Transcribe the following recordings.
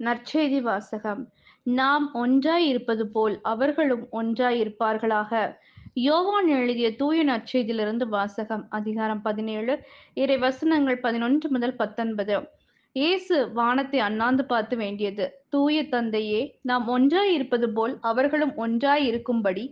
நற்செய்தி வாசகம். நாம் ஒன்றாய் இருப்பது போல் அவர்களும் ஒன்றாய் இருப்பார்களாக யோவான் எழுதிய தூய நற்செய்தியிலிருந்து வாசகம் அதிகாரம் பதினேழு இறை வசனங்கள் பதினொன்று முதல் பத்தொன்பது. இயேசு வானத்தை அண்ணாந்து பார்த்து வேண்டியது தூய தந்தையே நாம் ஒன்றாய் இருப்பது போல் அவர்களும் ஒன்றாய் இருக்கும்படி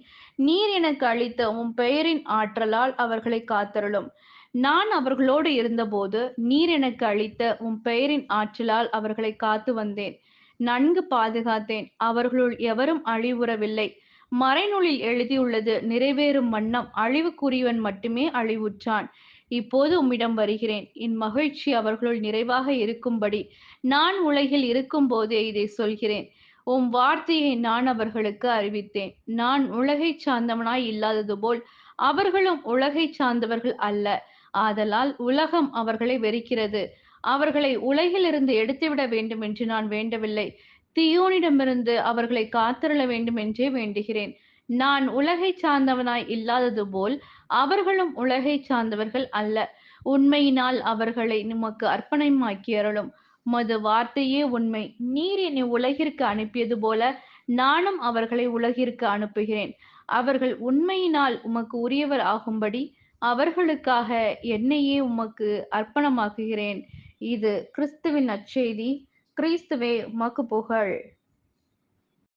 நீர் எனக்கு அளித்த உம் பெயரின் ஆற்றலால் அவர்களை காத்தருளும். நான் அவர்களோடு இருந்தபோது நீர் எனக்கு அளித்த உம் பெயரின் ஆற்றலால் அவர்களை காத்து வந்தேன். நன்கு பாதுகாத்தேன். அவர்களுள் எவரும் அழிவுறவில்லை. மறைநூலில் எழுதியுள்ளது நிறைவேறும் வண்ணம் அழிவுக்குரியவன் மட்டுமே அழிவுற்றான். இப்போது உம்மிடம் வருகிறேன். என் மகிழ்ச்சி அவர்களுள் நிறைவாக இருக்கும்படி நான் உலகில் இருக்கும் போதே இதை சொல்கிறேன். உம் வார்த்தையை நான் அவர்களுக்கு அறிவித்தேன். நான் உலகை சார்ந்தவனாய் இல்லாதது போல் அவர்களும் உலகை சார்ந்தவர்கள் அல்ல. ஆதலால் உலகம் அவர்களை வெறுக்கிறது. அவர்களை உலகிலிருந்து எடுத்துவிட வேண்டும் என்று நான் வேண்டவில்லை. தீயோனிடமிருந்து அவர்களை காத்திருள வேண்டும் என்றே வேண்டுகிறேன். நான் உலகை சார்ந்தவனாய் இல்லாதது போல் அவர்களும் உலகை சார்ந்தவர்கள் அல்ல. உண்மையினால் அவர்களை நமக்கு அர்ப்பணமாக்கி அருளும். மது வார்த்தையே உண்மை. நீர் என்னை உலகிற்கு அனுப்பியது போல நானும் அவர்களை உலகிற்கு அனுப்புகிறேன். அவர்கள் உண்மையினால் உமக்கு உரியவர் ஆகும்படி அவர்களுக்காக என்னையே உமக்கு அர்ப்பணமாக்குகிறேன். இது கிறிஸ்துவின் நற்செய்தி. கிறிஸ்துவே உமக்கு புகழ்.